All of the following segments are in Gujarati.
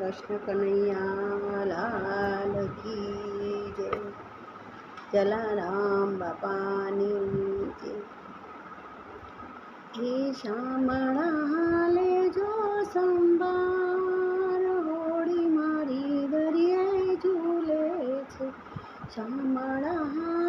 કૃષ્ણ કનૈયાલાલ કી જય. જલારામ બાપાની જય. હે શામળા હાલે જો સંભાર હોળી મારી દરિયાએ ઝૂલે છે. શામળા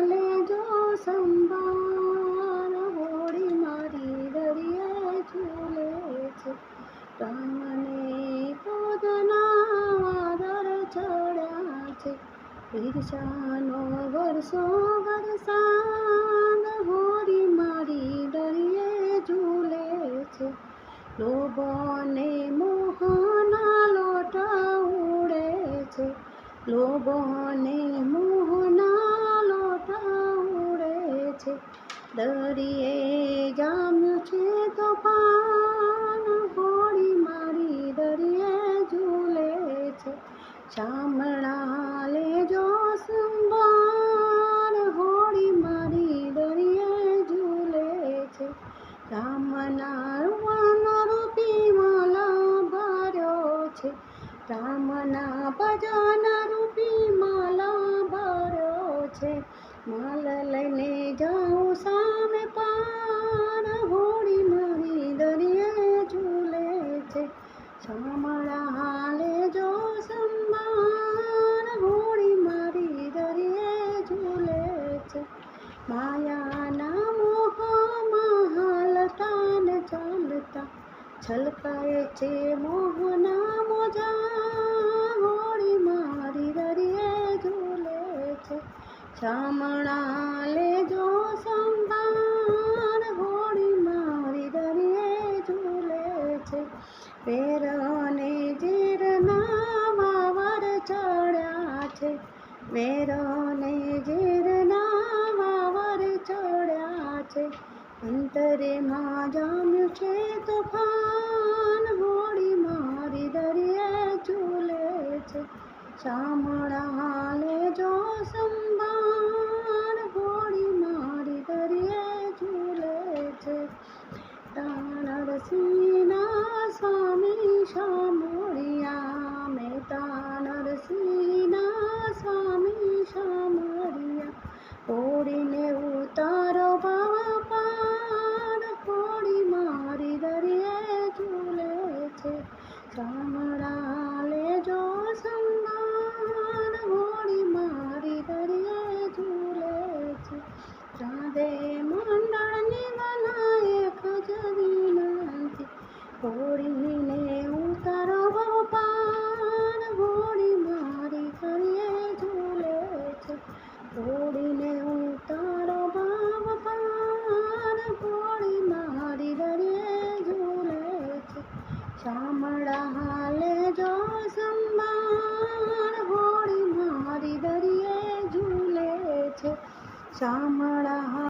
ઈર્ષાનો વરસો વરસાદ હોરી મારી દરિયે ઝૂલે છે લોભોને મોહના લોટા ઉડે છે લોભોને મોહના લોટા ઉડે છે દરિયે જામ્યું છે તોફાન રામના રૂવાનો રૂપી માલા ભર્યો છે. રામના ભજન રૂપી માલા ભર્યો છે. માલ લઈને જાઉં સામે પાર, હોળી મારી દરિયે ઝૂલે છે. શામળા છલકાય છે મોહના મોજા હોળી મારી દરિયે ઝૂલે છે. શામળા અંતરે માં જામ્યું છે તોફાન હોળી મારી દરિયે ઝૂલે છે શામળા લેજો સંભાર હોળી મારી દરિયે ઝૂલે છે નરસિંહના સ્વામી શામળિયા હોળીને ઉતારો પાર હોળી મારી દરિયે ઝૂલે છે હોળીને ઉતારો ભાવ પાર હોળી મારી દરિયે ઝૂલે છે શામળા હાલે જો સંભાર હોળી